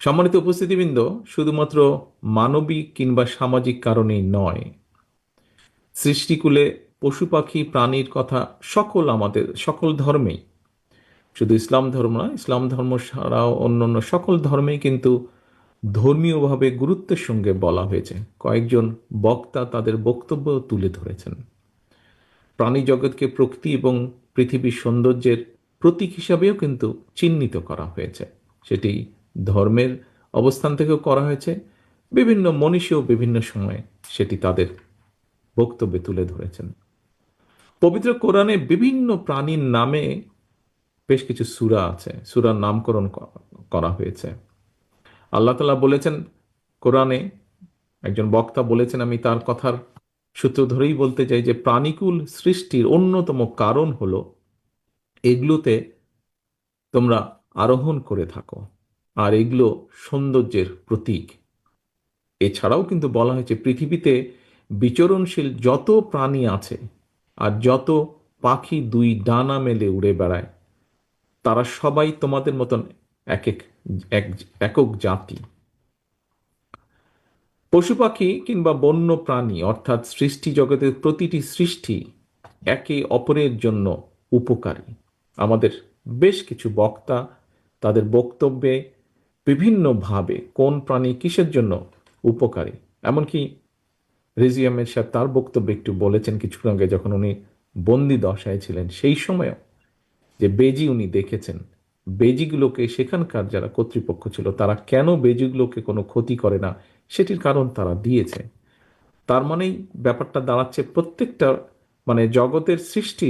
সম্মানিত উপস্থিতিবৃন্দ, শুধুমাত্র মানবিক কিংবা সামাজিক কারণেই নয়, সৃষ্টিকুলে পশু পাখি, প্রাণীর কথা সকল আমাদের, সকল ধর্মেই। শুধু ইসলাম ধর্ম না ইসলাম ধর্ম ছাড়াও অন্যান্য সকল ধর্মেই কিন্তু ধর্মীয়ভাবে গুরুত্বের সঙ্গে বলা হয়েছে। কয়েকজন বক্তা তাদের বক্তব্য তুলে ধরেছেন। প্রাণী জগৎকে প্রকৃতি এবং পৃথিবীর সৌন্দর্যের প্রতীক হিসাবেও কিন্তু চিহ্নিত করা হয়েছে। সেটি ধর্মের অবস্থান থেকেও করা হয়েছে। বিভিন্ন মনীষীও বিভিন্ন সময়ে সেটি তাদের বক্তব্যে তুলে ধরেছেন। পবিত্র কোরআনে বিভিন্ন প্রাণীর নামে বেশ কিছু সুরা আছে। সুরার নামকরণ করা হয়েছে। আল্লাহ তালা বলেছেন, কোরআনে একজন বক্তা বলেছেন, আমি তার কথার সূত্র ধরেই বলতে চাই যে প্রাণীকুল সৃষ্টির অন্যতম কারণ হলো, এগুলোতে তোমরা আরোহণ করে থাকো। আর এগুলো সৌন্দর্যের প্রতীক। এছাড়াও কিন্তু বলা হয়েছে, পৃথিবীতে বিচরণশীল যত প্রাণী আছে আর যত পাখি দুই ডানা মেলে উড়ে বেড়ায়, তারা সবাই তোমাদের মতন এক এক, এক- একক জাতি। পশু পাখি কিংবা বন্য প্রাণী অর্থাৎ সৃষ্টি জগতের প্রতিটি সৃষ্টি একে অপরের জন্য উপকারী। আমাদের বেশ কিছু বক্তা তাদের বক্তব্যে বিভিন্নভাবে কোন প্রাণী কিসের জন্য উপকারী? এমনকি রিজি আহমেদ সাহেব তার বক্তব্যে একটু বলেছেন কিছুক্ষণ আগে, যখন উনি বন্দি দশায় ছিলেন, সেই সময়ও যে বেজি উনি দেখেছেন, বেজিগুলোকে সেখানকার যারা কর্তৃপক্ষ ছিল, তারা কেন বেজিগুলোকে কোনো ক্ষতি করে না? সেটির কারণ তারা দিয়েছে। তার মানেই ব্যাপারটা দাঁড়াচ্ছে প্রত্যেকটা মানে জগতের সৃষ্টি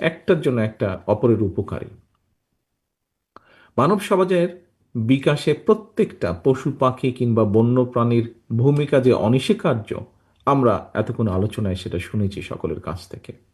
একটার জন্য একটা, অপরের উপকারী। মানব সমাজের বিকাশে প্রত্যেকটা পশু, পাখি কিংবা বন্য প্রাণীর ভূমিকা যে অনস্বীকার্য, আমরা এতক্ষণ আলোচনায় সেটা শুনেছি সকলের কাছ থেকে।